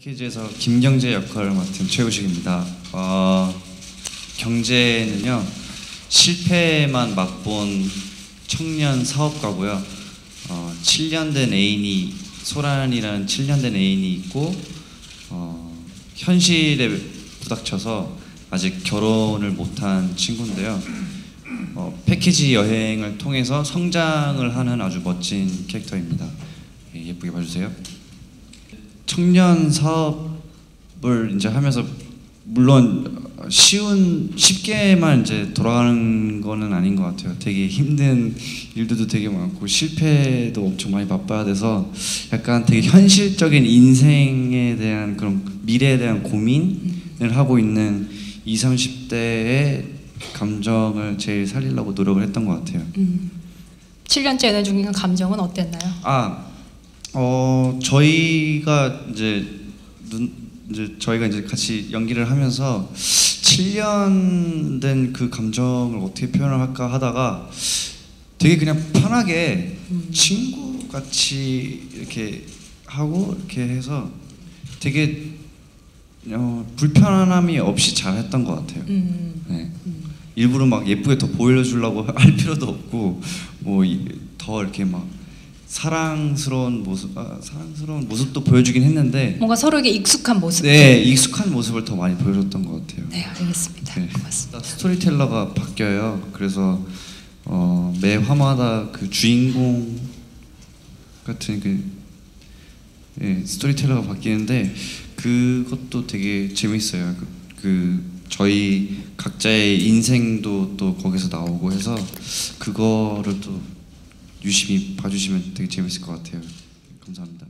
퀴즈에서 김경재 역할을 맡은 최우식입니다. 어, 경제는요 실패만 맛본 청년 사업가고요. 어, 7년 된 애인이 소란이라는 7년 된 애인이 있고 어, 현실에 부닥쳐서 아직 결혼을 못한 친구인데요. 어, 패키지 여행을 통해서 성장을 하는 아주 멋진 캐릭터입니다. 예, 예쁘게 봐주세요. 청년 사업을 이제 하면서 물론 쉬운 쉽게만 이제 돌아가는 거는 아닌 것 같아요. 되게 힘든 일들도 되게 많고 실패도 엄청 많이 맛봐야 돼서 약간 되게 현실적인 인생에 대한 그런 미래에 대한 고민을 하고 있는 20, 30대의 감정을 제일 살리려고 노력을 했던 것 같아요. 음. 7년째 연애 중인 감정은 어땠나요? 아, 어 저희가 이제 눈 이제 저희가 이제 같이 연기를 하면서 7년 된 그 감정을 어떻게 표현을 할까 하다가 되게 그냥 편하게 친구 같이 이렇게 하고 이렇게 해서 되게 어, 불편함이 없이 잘 했던 것 같아요. 음. 네. 일부러 막 예쁘게 더 보여주려고 할 필요도 없고 뭐 더 이렇게 막 사랑스러운 모습 아, 사랑스러운 모습도 보여주긴 했는데 뭔가 서로에게 익숙한 모습. 네 익숙한 모습을 더 많이 보여줬던 것 같아요. 네, 알겠습니다. 네. 고맙습니다. 스토리텔러가 바뀌어요. 그래서 어, 매 화마다 그 주인공 같은 그 예, 스토리텔러가 바뀌는데 그것도 되게 재밌어요. 그, 그 저희 각자의 인생도 또 거기서 나오고 해서 그거를 또 유심히 봐주시면 되게 재밌을 것 같아요. 감사합니다.